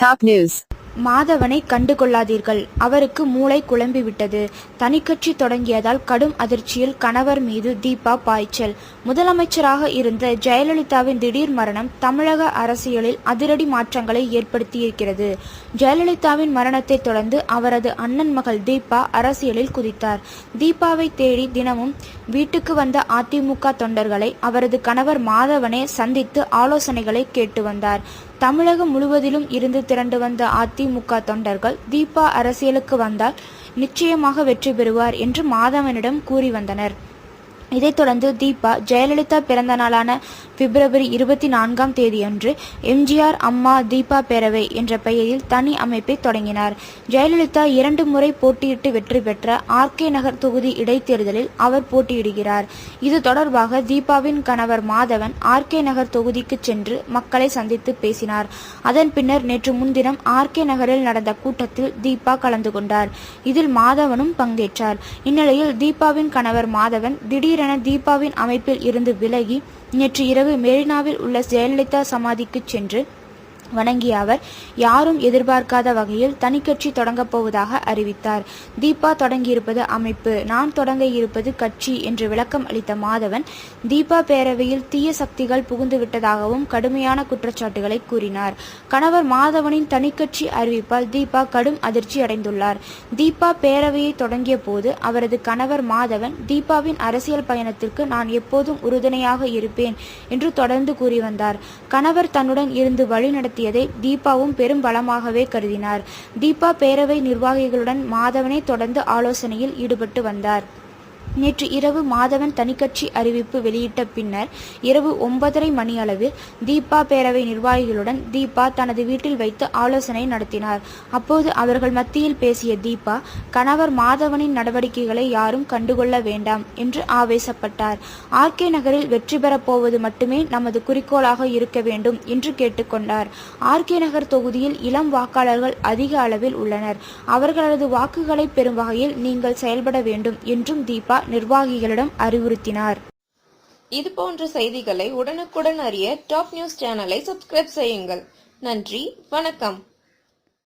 Top news. மாதவனை கண்டு கொள்ளாதீர்கள் அவருக்கு மூளை குழம்பிவிட்டது. தனிக்கட்சி தொடங்கியதால் கடும் அதிர்ச்சியில் கணவர் மீது தீபா பாய்ச்சல். முதலமைச்சராக இருந்த ஜெயலலிதாவின் திடீர் மரணம் தமிழக அரசியலில் அதிரடி மாற்றங்களை ஏற்படுத்தியிருக்கிறது. ஜெயலலிதாவின் மரணத்தை தொடர்ந்து அவரது அண்ணன் மகள் தீபா அரசியலில் குதித்தார். தீபாவை தேடி தினமும் வீட்டுக்கு வந்த அதிமுக தொண்டர்களை அவரது கணவர் மாதவனே சந்தித்து ஆலோசனைகளை கேட்டு வந்தார். தமிழகம் முழுவதிலும் இருந்து திரண்டு வந்த அதிமுக தொண்டர்கள் தீபா அரசியலுக்கு வந்தால் நிச்சயமாக வெற்றி பெறுவார் என்று மாதவனிடம் கூறி வந்தனர். இதைத் தொடர்ந்து தீபா ஜெயலலிதா பிறந்த நாளான பிப்ரவரி இருபத்தி நான்காம் தேதியன்று எம்ஜிஆர் அம்மா தீபா பேரவை என்ற பெயரில் தனி அமைப்பை தொடங்கினார். ஜெயலலிதா இரண்டு முறை போட்டியிட்டு வெற்றி பெற்ற ஆர்கே நகர் தொகுதி இடைத்தேர்தலில் அவர் போட்டியிடுகிறார். இது தொடர்பாக தீபாவின் கணவர் மாதவன் ஆர்கே நகர் தொகுதிக்கு சென்று மக்களை சந்தித்து பேசினார். அதன் பின்னர் நேற்று முன்தினம் ஆர்கே நகரில் நடந்த கூட்டத்தில் தீபா கலந்து கொண்டார். இதில் மாதவனும் பங்கேற்றார். இந்நிலையில் தீபாவின் கணவர் மாதவன் திடீர் திடீரென தீபாவின் அமைப்பில் இருந்து விலகி நேற்று இரவு மெரினாவில் உள்ள ஜெயலலிதா சமாதிக்கு சென்று வணங்கிய அவர் யாரும் எதிர்பார்க்காத வகையில் தனிக்கட்சி தொடங்கப் போவதாக அறிவித்தார். தீபா தொடங்கியிருப்பது அமைப்பு. நான் தொடங்க இருப்பது கட்சி என்று விளக்கம் அளித்த மாதவன் தீபா பேரவையில் தீய சக்திகள் புகுந்துவிட்டதாகவும் கடுமையான குற்றச்சாட்டுகளை கூறினார். கணவர் மாதவனின் தனிக்கட்சி அறிவிப்பால் தீபா கடும் அதிர்ச்சி அடைந்துள்ளார். தீபா பேரவையை தொடங்கிய போது அவரது கணவர் மாதவன் தீபாவின் அரசியல் பயணத்திற்கு நான் எப்போதும் உறுதுணையாக இருப்பேன் என்று தொடர்ந்து கூறி வந்தார். கணவர் தன்னுடன் இருந்து வழிநடத்தியதை தீபாவும் பெரும் பலமாகவே கருதினார். தீபா பேரவை நிர்வாகிகளுடன் மாதவனை தொடர்ந்து ஆலோசனையில் ஈடுபட்டு வந்தார். நேற்று இரவு மாதவன் தனிக்கட்சி அறிவிப்பு வெளியிட்ட பின்னர் இரவு ஒன்பதரை மணி அளவில் தீபா பேரவை நிர்வாகிகளுடன் தீபா தனது வீட்டில் வைத்து ஆலோசனை நடத்தினார். அப்போது அவர்கள் மத்தியில் பேசிய தீபா கணவர் மாதவனின் நடவடிக்கைகளை யாரும் கண்டுகொள்ள வேண்டாம் என்று ஆவேசப்பட்டார். ஆர்கே நகரில் வெற்றி பெறப் போவது மட்டுமே நமது குறிக்கோளாக இருக்க வேண்டும் என்று கேட்டுக்கொண்டார் ஆர்கே நகர் தொகுதியில் இளம் வாக்காளர்கள் அதிக அளவில் உள்ளனர். அவர்களது வாக்குகளை பெறும் வகையில் நீங்கள் செயல்பட வேண்டும் என்றும் தீபா நிர்வாகிகளிடம் அறிவுறுத்தினார். இது போன்ற செய்திகளை உடனுக்குடன் அறிய டாப் நியூஸ் சேனலை சப்ஸ்கிரைப் செய்யுங்கள். நன்றி வணக்கம்.